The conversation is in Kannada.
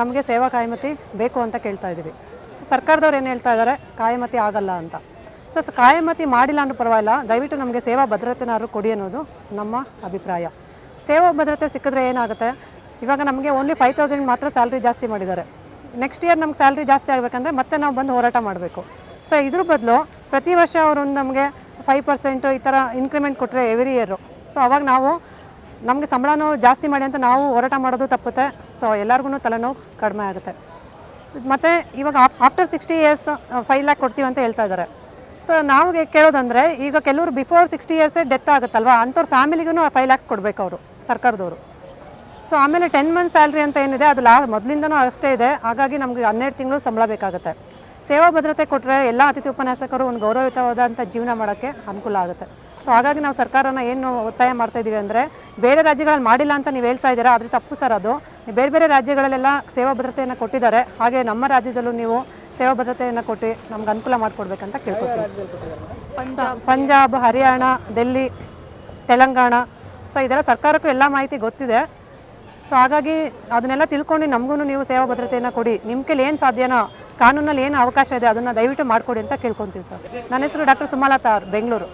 ನಮಗೆ ಸೇವಾ ಕಾಯಮತಿ ಬೇಕು ಅಂತ ಕೇಳ್ತಾ ಇದ್ದೀವಿ. ಸೊ ಸರ್ಕಾರದವ್ರು ಏನು ಹೇಳ್ತಾ ಇದ್ದಾರೆ ಕಾಯಮತಿ ಆಗಲ್ಲ ಅಂತ. ಸೊ ಕಾಯಮತಿ ಮಾಡಿಲ್ಲ ಅಂದ್ರೂ ಪರವಾಗಿಲ್ಲ. ದಯವಿಟ್ಟು ನಮಗೆ ಸೇವಾ ಭದ್ರತೆನಾದ್ರು ಕೊಡಿ ಅನ್ನೋದು ನಮ್ಮ ಅಭಿಪ್ರಾಯ. ಸೇವಾ ಭದ್ರತೆ ಸಿಕ್ಕಿದ್ರೆ ಏನಾಗುತ್ತೆ? ಇವಾಗ ನಮಗೆ ಓನ್ಲಿ ಫೈವ್ ತೌಸಂಡ್ ಮಾತ್ರ ಸ್ಯಾಲ್ರಿ ಜಾಸ್ತಿ ಮಾಡಿದ್ದಾರೆ. ನೆಕ್ಸ್ಟ್ ಇಯರ್ ನಮ್ಗೆ ಸ್ಯಾಲ್ರಿ ಜಾಸ್ತಿ ಆಗಬೇಕಂದ್ರೆ ಮತ್ತೆ ನಾವು ಬಂದು ಹೋರಾಟ ಮಾಡಬೇಕು. ಸೊ ಇದ್ರ ಬದಲು ಪ್ರತಿ ವರ್ಷ ಅವರು ನಮಗೆ ಫೈವ್ ಪರ್ಸೆಂಟು ಈ ಥರ ಇನ್ಕ್ರಿಮೆಂಟ್ ಕೊಟ್ಟರೆ ಎವ್ರಿ ಇಯರು ಸೊ ಅವಾಗ ನಾವು ನಮಗೆ ಸಂಬಳನೂ ಜಾಸ್ತಿ ಮಾಡಿ ಅಂತ ನಾವು ಹೋರಾಟ ಮಾಡೋದು ತಪ್ಪುತ್ತೆ. ಸೊ ಎಲ್ಲರಿಗೂ ತಲೆನೋವು ಕಡಿಮೆ ಆಗುತ್ತೆ. ಮತ್ತು ಇವಾಗ after sixty years five lakh ಕೊಡ್ತೀವಿ ಅಂತ ಹೇಳ್ತಾ ಇದ್ದಾರೆ. ಸೊ ನಾವು ಕೇಳೋದಂದರೆ, ಈಗ ಕೆಲವರು ಬಿಫೋರ್ ಸಿಕ್ಸ್ಟಿ ಇಯರ್ಸೇ ಡೆತ್ ಆಗುತ್ತಲ್ವಾ? ಅಂಥವ್ರ ಫ್ಯಾಮಿಲಿಗೂ ಫೈವ್ ಲ್ಯಾಕ್ಸ್ ಕೊಡಬೇಕು ಅವರು, ಸರ್ಕಾರದವರು. ಸೊ ಆಮೇಲೆ ಟೆನ್ ಮಂತ್ ಸ್ಯಾಲ್ರಿ ಅಂತ ಏನಿದೆ, ಅದು ಲಾ ಮೊದಲಿಂದನೂ ಅಷ್ಟೇ ಇದೆ. ಹಾಗಾಗಿ ನಮಗೆ ಹನ್ನೆರಡು ತಿಂಗಳು ಸಂಬಳ ಬೇಕಾಗುತ್ತೆ. ಸೇವಾ ಭದ್ರತೆ ಕೊಟ್ಟರೆ ಎಲ್ಲ ಅತಿಥಿ ಉಪನ್ಯಾಸಕರು ಒಂದು ಗೌರವಯುತವಾದಂಥ ಜೀವನ ಮಾಡೋಕ್ಕೆ ಅನುಕೂಲ ಆಗುತ್ತೆ. ಸೊ ಹಾಗಾಗಿ ನಾವು ಸರ್ಕಾರನ ಏನು ಒತ್ತಾಯ ಮಾಡ್ತಾ ಇದ್ದೀವಿ ಅಂದರೆ, ಬೇರೆ ರಾಜ್ಯಗಳಲ್ಲಿ ಮಾಡಿಲ್ಲ ಅಂತ ನೀವು ಹೇಳ್ತಾ ಇದ್ದೀರಾ, ಆದರೆ ತಪ್ಪು ಸರ್ ಅದು. ಬೇರೆ ಬೇರೆ ರಾಜ್ಯಗಳಲ್ಲೆಲ್ಲ ಸೇವಾ ಭದ್ರತೆಯನ್ನು ಕೊಟ್ಟಿದ್ದಾರೆ. ಹಾಗೆ ನಮ್ಮ ರಾಜ್ಯದಲ್ಲೂ ನೀವು ಸೇವಾ ಭದ್ರತೆಯನ್ನು ಕೊಟ್ಟು ನಮ್ಗೆ ಅನುಕೂಲ ಮಾಡಿಕೊಡ್ಬೇಕಂತ ಕೇಳ್ಕೊತೀವಿ. ಪಂಜಾಬ್, ಹರಿಯಾಣ ಡೆಲ್ಲಿ ತೆಲಂಗಾಣ, ಸೊ ಇದೆಲ್ಲ ಸರ್ಕಾರಕ್ಕೂ ಎಲ್ಲ ಮಾಹಿತಿ ಗೊತ್ತಿದೆ. ಸೊ ಹಾಗಾಗಿ ಅದನ್ನೆಲ್ಲ ತಿಳ್ಕೊಂಡು ನಮಗೂ ನೀವು ಸೇವಾ ಭದ್ರತೆಯನ್ನು ಕೊಡಿ. ನಿಮ್ಮ ಕೈಲಿ ಏನು ಸಾಧ್ಯನೋ, ಕಾನೂನಲ್ಲಿ ಏನು ಅವಕಾಶ ಇದೆ ಅದನ್ನು ದಯವಿಟ್ಟು ಮಾಡಿಕೊಡಿ ಅಂತ ಕೇಳ್ಕೊತೀವಿ ಸರ್. ನನ್ನ ಹೆಸರು ಡಾಕ್ಟರ್ ಸುಮಲತಾ ಬೆಂಗಳೂರು.